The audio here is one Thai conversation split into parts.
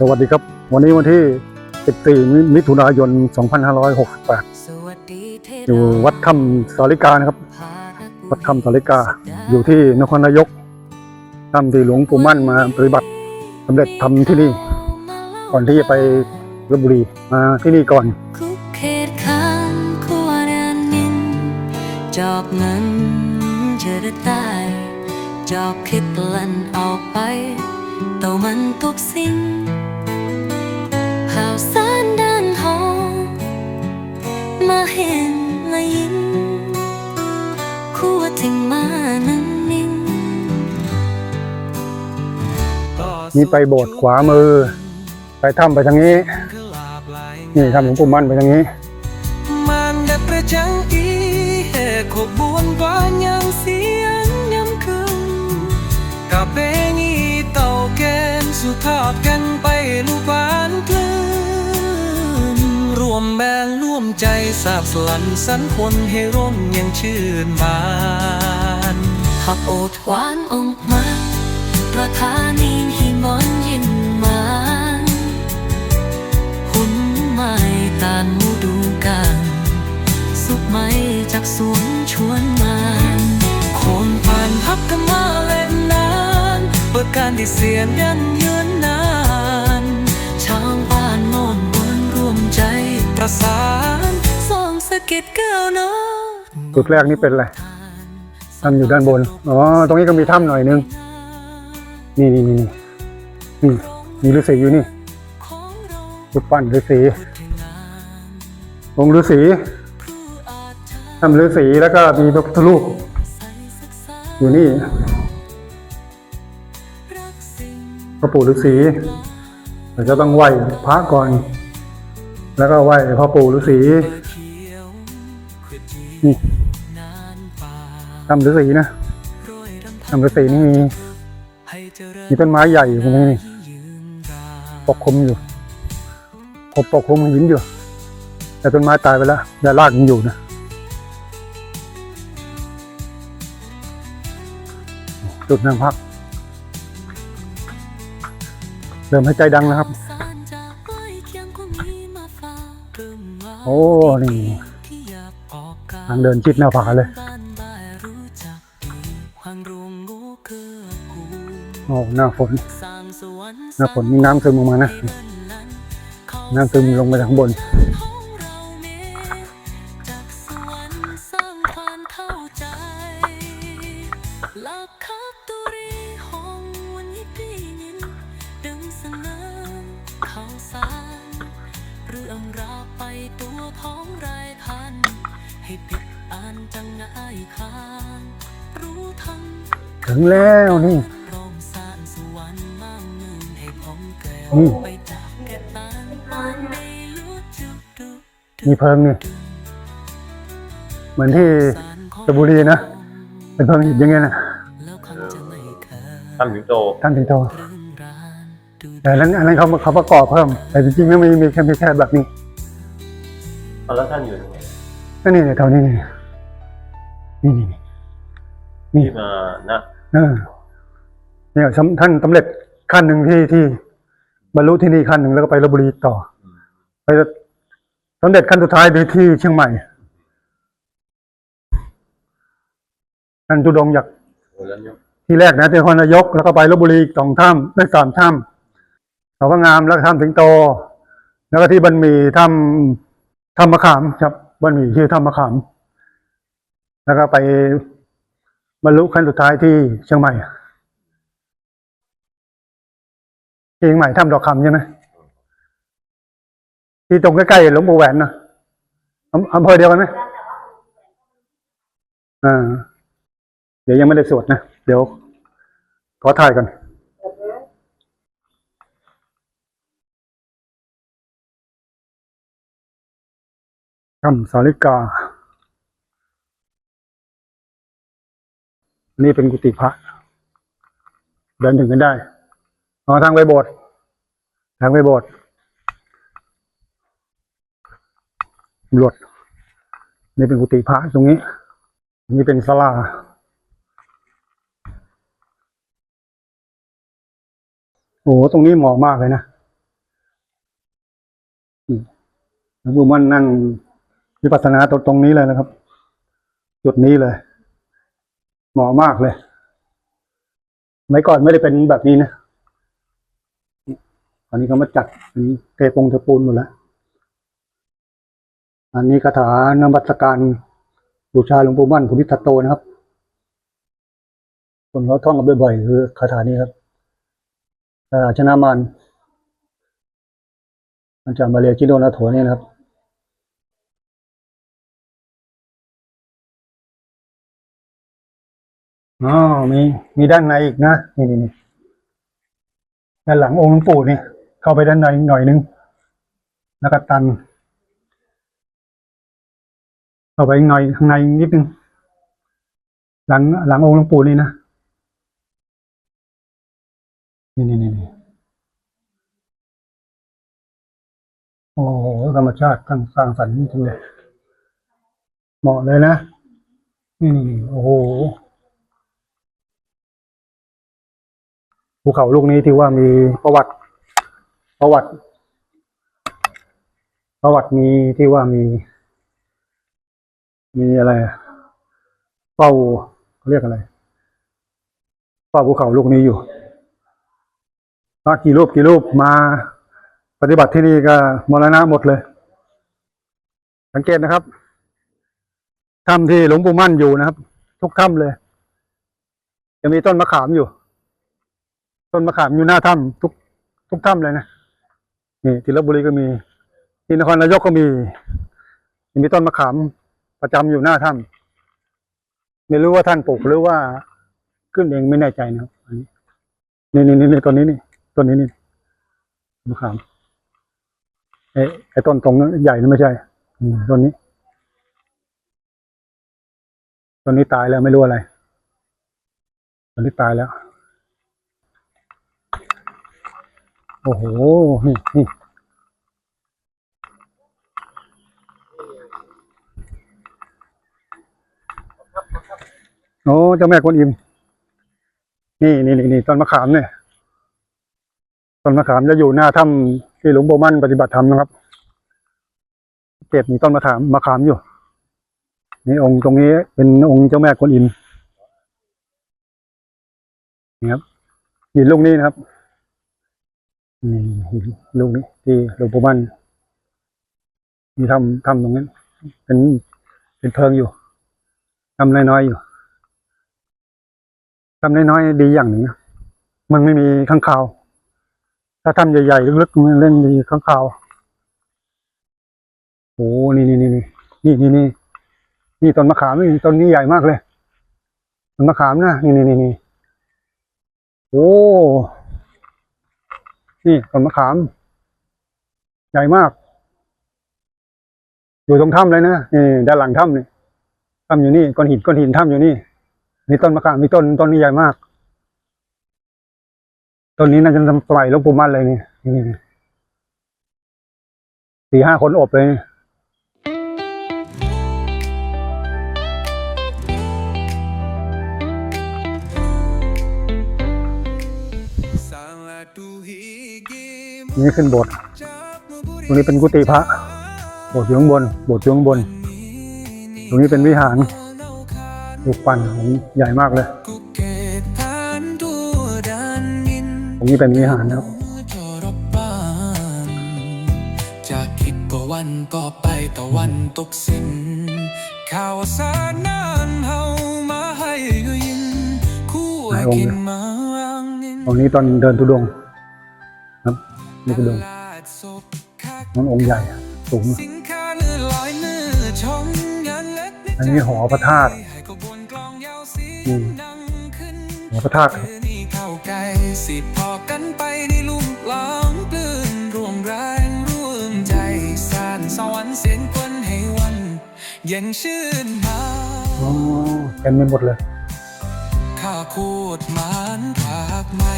สวัสดีครับ วันนี้วันที่ 14 มิถุนายน 2568 อยู่วัดถ้ำสาริกานะครับ วัดถ้ำสาริกา อยู่ที่นครนายกถ้ำที่หลวงปู่มั่นมาปฏิบัติสำเร็จทำที่นี่ ก่อนที่จะไปลบบุรีมาที่นี่ก่อนคุกเขตข้างขั้วแดนนินจอบเงินจะได้ตายจอบคิดลันออกไปเต่ามั นี่ไปโบสถ์ขวามือ ไปถ้ำไปทางนี้ นี่ถ้ำหลวงปู่มั่นไปทางนี้ Manda prejang ihe ko buon banyang siang nyam kung Kabengi tau ken su thọt กันไปลูกบ้านคลื่นรวมแม่ร่วมใจสาบสลันสันคนให้ร่มยังชื่นบานหักโอดหวานออกมาประธานี หิมอนยินมานหุ่นไม้ตานมูดูกานสุกไม้จากสวนชวนมานคนผ่านพับกันมาเล่นนานเปิดการที่เสียนยันยืนนานชาวบ้านโน่นบนรวมใจประสานสองสะก็ดแก้วนาะจุดแรกนี่เป็นอะไรถ้ำอยู่ด้านบน อ๋อ ตรงนี้ก็มีถ้ำหน่อยนึง นี่นี่นี่ นี่มีฤาษีอยู่นี่รูปปั้นฤาษีองค์ฤาษีผู้อาจจะถ้ำฤาษีแล้วก็มีพระพุทธรูปใส่ศึกอยู่นี่พระปู่ฤาษีเราจะต้องไหว้พระก่อน แล้วก็ไหว้พ่อปู่ฤาษีนี่นานป่าถ้ำฤาษีนะโรยรำฤาษีนี่มีมีต้นไม้ใหญ่อยู่ตรงนี้นี่ ปกคลุมอยู่ปกปกคลุมหินอยู่ แต่ต้นไม้ตายไปแล้วแต่รากยังอยู่นะจุดนั่งพัก เริ่มให้ใจดังนะครับ โอ้ นี่ทางเดินชิดหน้าผาเลยโอ้หน้าฝน หน้าฝนมีน้ำซึมลงมานะเรื่องนั้นเขาน้ำซึมลงมาจากข้างบนของเราเมจากสวรรค์สร้างความเข้าใจหลักขับตุรีห้องวันนี้ปีนินดึงเสนอข่าวสารเรื่องราวไปตัวของรายพัน ให้ปิดอ่านจังง่ายคานรู้ทั้งถึงแล้วนี่ อืมไปจากแก่ตานปานได้รู้จุดดูมีเพิงนี่ เหมือนที่สระบุรีนะ เป็นเพิงหินยังไงนะแล้วคงจะไม่เคยท่านสิงโตท่านสิงโตเรื่องรานดูแต่อันนั้นอันนั้นเขาเขาประกอบเพิ่ม แต่จริงๆแล้วมีมีแค่มีแค่แบบนี้เอาแล้วท่านอยู่ตรงไหนก็นี่เนี่ยแถวนี้นี่นี่นี่นี่นี่ที่มานะเออเนี่ยสำท่านสำเร็จขั้นหนึ่งที่ที่ บรรลุที่นี่ขั้นหนึ่งแล้วก็ไปลบบุรีต่อ ไปสำเร็จขั้นสุดท้ายไปที่เชียงใหม่ท่านจุดงค์อยากโอ้แล้วยกที่แรกนะที่นครนายกแล้วก็ไปลบบุรีอีกสองถ้ำได้สามถ้ำเขาก็งามแล้วก็ถ้ำสิงโต แล้วก็ที่บันหมีถ้ำถ้ำมะขามครับบันหมีชื่อถ้ำมะขาม แล้วก็ไปบรรลุขั้นสุดท้ายที่เชียงใหม่ เชีงใหม่ถ้ำดอกคำใช่ไหมที่ตรงใกล้ๆหลวงปู่แหวนนะอำอำเภอเดียวกันไหมอ่า เดี๋ยวยังไม่ได้สวดนะ เดี๋ยว ขอถ่ายก่อนคำสาริกา นี่เป็นกุฏิพระเดินถึงกันได้ อ๋อทางไปโบสถ์ทางไปโบสถ์ตำรวจนี่เป็นกุฏิพระตรงนี้ นี่เป็นศาลาโอ้โหตรงนี้เหมาะมากเลยนะหลวงปู่มั่นนั่งวิปัสสนาตรงตรงนี้เลยนะครับ จุดนี้เลย เหมาะมากเลยสมัยก่อนไม่ได้เป็นแบบนี้นะ อนนี้เขามาจัดอันนี้เทปงเทปูนหมดแล้ว อันนี้คาถานมัสการบูชาหลวงปู่มั่นภูริทัตโตนะครับคนเขาท่องกันบ่อยๆคือคาถานี้ครับคาถาชนะมารอาจารย์มาเรียจิโดนาโถนี่นะครับอ๋อมีมีด้านในอีกนะ นี่นี่นี่ด้านหลังองค์หลวงปู่นี่ เข้าไปด้านในหน่อยนึงแล้วก็ตัน เข้าไปหน่อยข้างในนิดนึง หลังหลังองค์หลวงปู่นี่นะนี่นี่นี่นโอ้โหธรรมชาติทั้งสร้างสรรค์จริงเลยเหมาะเลยนะ นี่นี่โอ้โหภูเขาลูกนี้ที่ว่ามีประวัติ ประวัติ ประวัติมีที่ว่ามี มีอะไรเป้าเขาเรียกอะไรเป้าภูเขาลูกนี้อยู่พระกี่รูปกี่รูปมาปฏิบัติที่นี่ก็มรณะหมดเลย สังเกตนะครับถ้ำที่หลวงปู่มั่นอยู่นะครับ ทุกถ้ำเลย จะมีต้นมะขามอยู่ ต้นมะขามอยู่หน้าถ้ำทุกทุกถ้ำเลยนะ นี่ที่ลบบุรีก็มี ที่นครนายกก็มี มีต้นมะขามประจำอยู่หน้าถ้ำไม่รู้ว่าท่านปลูกหรือว่าขึ้นเองไม่แน่ใจนะครับนี่นี่นี่นี่ต้นนี้นี่ต้นนี้นี่มะขามไอ้ไอ้ต้นตรงใหญ่นั่นไม่ใช่ต้นนี้ต้นนี้ตายแล้วไม่รู้อะไรต้นนี้ตายแล้ว โอ้โหนี่นี่โอ้เจ้าแม่กวนอิมนี่นี่นี่นี่ต้นมะขามเนี่ยต้นมะขามจะอยู่หน้าถ้ำที่หลวงปู่มั่นปฏิบัติธรรมนะครับเก็บมีต้นมะขามมะขามอยู่นี่องค์ตรงนี้เป็นองค์เจ้าแม่กวนอิมนี่ครับหินลูกนี้นะครับ นี่หินลูกนี้ที่หลวงปู่มั่นมีทำทำตรงนั้น เป็นเป็นเพิงอยู่ทำน้อยๆอยู่ทำน้อยๆดีอย่างหนึ่งนะมันไม่มีข้างคาว ถ้าทำใหญ่ๆลึกๆมันเล่นมีข้างคาวโอ้นี่นี่นี่นี่นี่นี่นี่ต้นมะขามนี่ต้นนี้ใหญ่มากเลยต้นมะขามนะนี่นี่นี่นี่โอ้ นี่ต้นมะขาม ใหญ่มาก อยู่ตรงถ้ำเลยนะนี่ด้านหลังถ้ำนี่ถ้ำอยู่นี่ก้อนหินก้อนหินถ้ำอยู่นี่มีต้นมะขามมีต้นต้นนี้ใหญ่มากต้นนี้น่าจะทำสมัยหลวงปู่มั่นเลยนี่นี่นี่สี่ห้าคนอบเลยนี่ นี่ขึ้นโบสถ์ตรงนี้เป็นกุฏิพระโบสถ์อยู่ข้างบนโบสถ์อยู่ข้างบน ตรงนี้เป็นวิหารรูปปั้นของใหญ่มากเลยกูเกตผ่านตัวดันยินตรงนี้เป็นวิหารนะครับจอรบบ้านจากคิดก็วันก็ไปตะวันตกสิ้นข่าวสารนั้นเฮามาให้ก็ยินคู่ไหนองค์กิเนี่นยมาอังนินตรงนี้ตอนเดินทุดงค์ครับ นี่ทุดงค์ลาดศพคักนั่นองค์ใหญ่สูงสินค้าเลื่อนลอยมือชมงานเล็กอันนี้หอพระธาตุให้ขบวนกลองยาวเสีอืยงมดังขึ้นหอพระธาตุครับเมื่อนี้เข้าใกล้สิพอกันไปในลุ่มล้องปลื้นร่วมแรงร่วมใจสานสวรรค์เสียงควนให้วันเย็นชื่นมาอ๋อเต็มไปหมดเลยข้าคูดหมานผากใหม่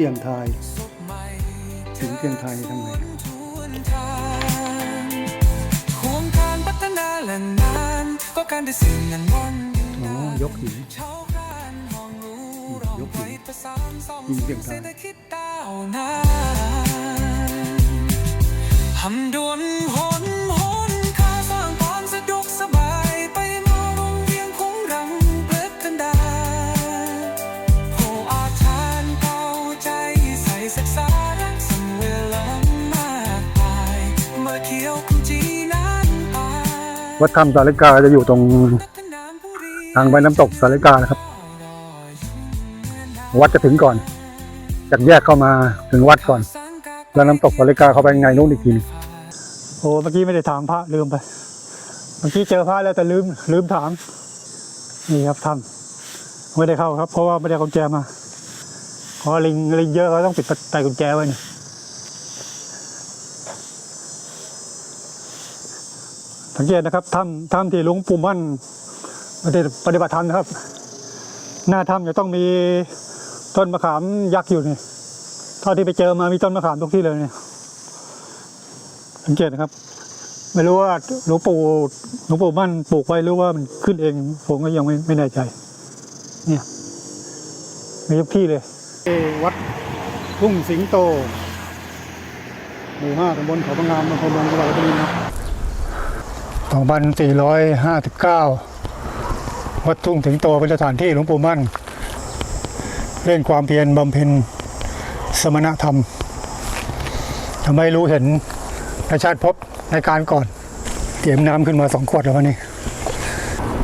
เตียงไทยถึงเตียงไทยทำไงอ๋อยกหินยกหินยิงเตียงไทย วัดถ้ำสาริกาจะอยู่ตรงทางไปน้ำตกสาริกานะครับ วัดจะถึงก่อน จากแยกเข้ามาถึงวัดก่อน แล้วน้ำตกสาริกาเข้าไปไงนู้นอีกทีโอ้เมื่อกี้ไม่ได้ถามพระลืมไป เมื่อกี้เจอพระแล้วแต่ลืมลืมถาม นี่ครับถ้ำไม่ได้เข้าครับ เพราะว่าไม่ได้กุญแจมาเพราะลิงลิงเยอะเขาต้องปิดไต่กุญแจไว้นี่ สังเกตนะครับถ้ำถ้ำที่หลวงปู่มั่นปฏิปฏิบัติธรรมนะครับ หน้าถ้ำจะต้องมีต้นมะขามยักษ์อยู่นี่เท่าที่ไปเจอมามีต้นมะขามทุกที่เลยเนี่ยสังเกตนะครับ ไม่รู้ว่าหลวงปู่หลวงปู่มั่นปลูกไว้หรือว่ามันขึ้นเอง ผมก็ยังไม่ไมแน่ใจ เนี่ยมีทุกที่เลยวัดทุ่งสิงโตหมู่ห้าตำบลเขาบางงามอำเภอเมืองจังหวัดระยองนะ 2459 วัดทุ่งถึงโตเป็นสถานที่หลวงปู่มั่น เล่นความเพียรบำเพ็ญสมณธรรมทำให้รู้เห็นในชาติพบในการก่อน เตรียมน้ำขึ้นมาสองขวดแล้ววันนี้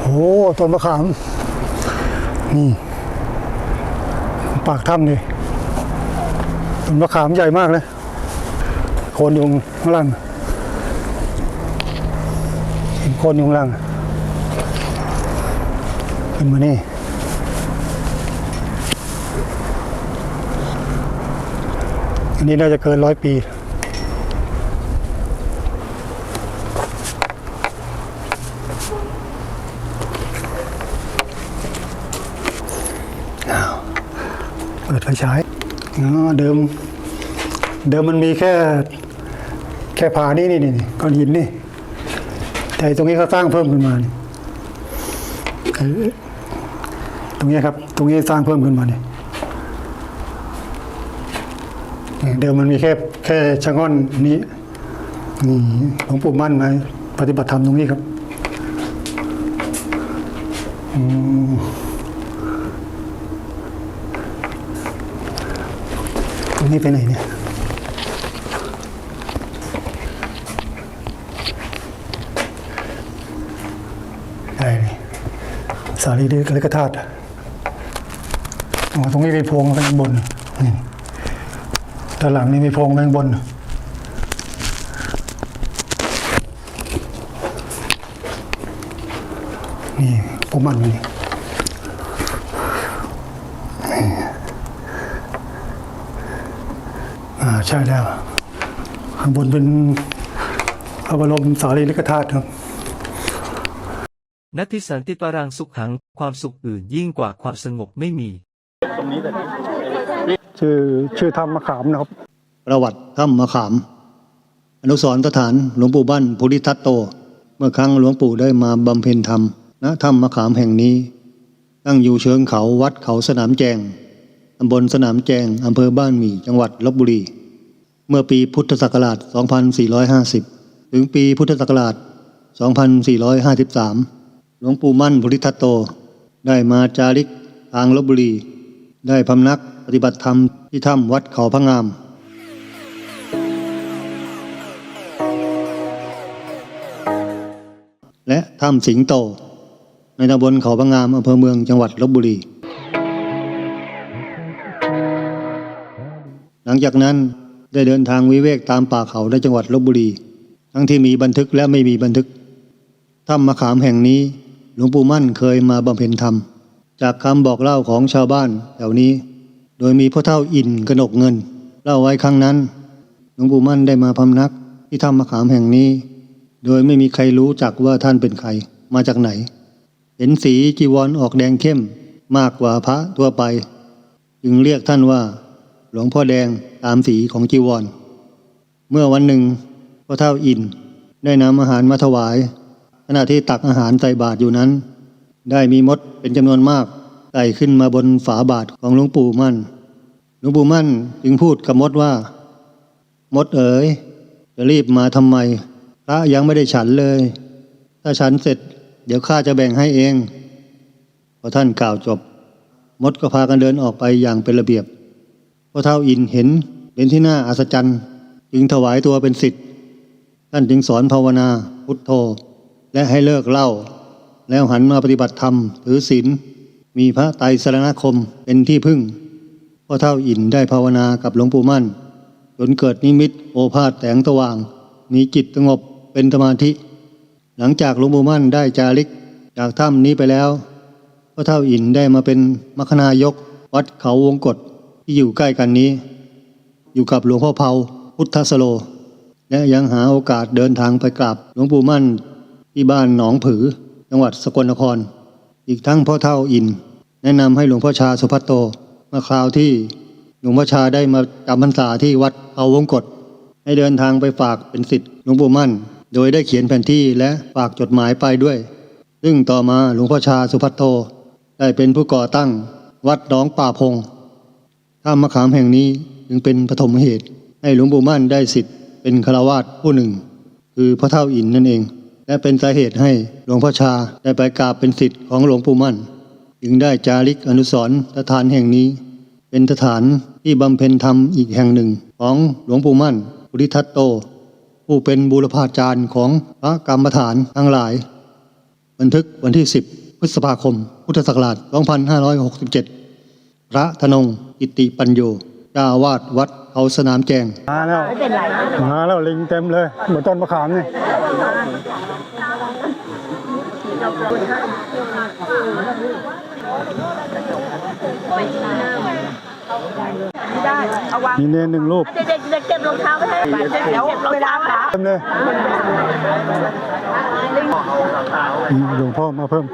โอ้ต้นมะขามนี่ปากถ้ำนี่ต้นมะขามใหญ่มากเลย โคนอยู่ข้างล่าง ห็นคนอยู่ข้างล่างขึ้นมานี่อันนี้น่าจะเกินร้อยปีอ้าเปิดไฟฉายเดิม เดิมมันมีแค่ แค่ผานี่นี่นี่ก้อนหินนี่ แต่ตรงนี้เขาสร้างเพิ่มขึ้นมาเนี่เออตรงนี้ครับ ตรงนี้สร้างเพิ่มขึ้นมาเนี่ยเดิมมันมีแค่แค่ชะง่อนนี้นี่หลวงปู่มั่นมาปฏิบัติธรรมตรงนี้ครับอืมตรงนี้ไปไหนเนี่ย ได้เลย สารีริกธาตุตรงนี้เป็นโพรงข้างบนนี่ด้านหลังนี่มีโพรงแมงบน นี่ผมมันนี่ใช่แล้ว ข้างบนเป็นพระบรมสารีริกธาตุครับ นัตติสันติปรังสุขขัง ความสุขอื่นยิ่งกว่าความสงบไม่มีชื่อชื่อธรรมมะขามนะครับ ประวัติถ้ำมะขาม อนุสรณ์สถานหลวงปู่บ้านภูริทัตโต เมื่อครั้งหลวงปู่ได้มาบำเพ็ญธรรมณถ้ำมะขามแห่งนี้ ตั้งอยู่เชิงเขาวัดเขาสนามแจงตำบลสนามแจงอำเภอบ้านหมี่จังหวัดลบบุรี เมื่อปีพุทธศักราช 2450 ถึงปีพุทธศักราช 2453ห ลวงปู่มั่นภูริทัตโต ได้มาจาริกทางลบบุรี ได้พำนักปฏิบัติธรรมที่ถ้ำวัดเขาพระงาม และถ้ำสิงโต ในตำบลเขาพระงามอำเภอเมืองจังหวัดลบบุรี หลังจากนั้นได้เดินทางวิเวกตามป่าเขาในจังหวัดลบบุรี ทั้งที่มีบันทึกและไม่มีบันทึกถ้ำมะขามแห่งนี้ หลวงปู่มั่นเคยมาบำเพ็ญธรรม จากคำบอกเล่าของชาวบ้านแถวนี้ โดยมีพ่อเท่าอินกนกเงิน เล่าไว้ครั้งนั้น หลวงปู่มั่นได้มาพำนักที่ถ้ำมะขามแห่งนี้ โดยไม่มีใครรู้จักว่าท่านเป็นใคร มาจากไหน เห็นสีจีวรออกแดงเข้มมากกว่าพระทั่วไป จึงเรียกท่านว่า หลวงพ่อแดงตามสีของจีวร เมื่อวันหนึ่งพ่อเท่าอินได้นำอาหารมาถวาย ขณะที่ตักอาหารใส่บาตรอยู่นั้น ได้มีมดเป็นจำนวนมากไต่ขึ้นมาบนฝาบาทของหลวงปู่มั่น หลวงปู่มั่นจึงพูดกับมดว่า มดเอ๋ยจะรีบมาทำไมพระยังไม่ได้ฉันเลย ถ้าฉันเสร็จ เดี๋ยวข้าจะแบ่งให้เอง พอท่านกล่าวจบ มดก็พากันเดินออกไปอย่างเป็นระเบียบพอเท่าอินเห็นเป็นที่น่าอัศจรรย์ จึงถวายตัวเป็นสิทธิ์ท่านจึงสอนภาวนาพุทโธ และให้เลิกเล้าแล้วหันมาปฏิบัติธรรมถือศีลมีพระไตรสรณคมเป็นที่พึ่งพ่อเท่าอินได้ภาวนากับหลวงปู่มั่น จนเกิดนิมิตโอภาสแสงสว่าง มีจิตสงบเป็นสมาธิ หลังจากหลวงปู่มั่นได้จาริกจากถ้ำนี้ไปแล้วพ่อเท่าอินได้มาเป็นมคณายกวัดเขาวงกฏที่อยู่ใกล้กันนี้ อยู่กับหลวงพ่อเผาพุทธสโล และยังหาโอกาสเดินทางไปกราบหลวงปู่มั่น ที่บ้านหนองผือ จังหวัดสกลนคร อีกทั้งพ่อเท่าอิน แนะนำให้หลวงพ่อชาสุภัตโตมาคราวที่หลวงพ่อชาได้มาจำพรรษาที่วัดเขาวงกฏให้เดินทางไปฝากเป็นสิทธิ์หลวงปู่มั่น โดยได้เขียนแผนที่และฝากจดหมายไปด้วย ซึ่งต่อมาหลวงพ่อชาสุภัตโต ได้เป็นผู้ก่อตั้งวัดหนองป่าพงถ้ามะขามแห่งนี้จึงเป็นปฐมเหตุ ให้หลวงปู่มั่นได้สิทธิ์เป็นฆราวาสผู้หนึ่ง คือพระเท่าอินนั่นเอง และเป็นสาเหตุให้หลวงพ่อชาได้ไปกราบเป็นสิทธิ์ของหลวงปู่มั่น จึงได้จาริกอนุสรณ์สถานแห่งนี้ เป็นสถานที่บำเพ็ญธรรมอีกแห่งหนึ่งของหลวงปู่มั่นปุริทัตโต ผู้เป็นบูรพาจารย์ของพระกรรมฐานทั้งหลาย บันทึกวันที่ 10 พฤษภาคม พุทธศักราช 2567 พระธนง อิติปัญโยจ้าอาวาดวัด เขาสนามแจง มาแล้วมาแล้วลิงเต็มเลยเหมือนต้นมะขามนี่ได้เอาวางมีเนนหนึ่งรูปเด็กๆเด็กเก็บรองเท้าไว้ให้เดี๋ยวเวลาขาเต็มเลยมีหลวงพ่อมาเพิ่ม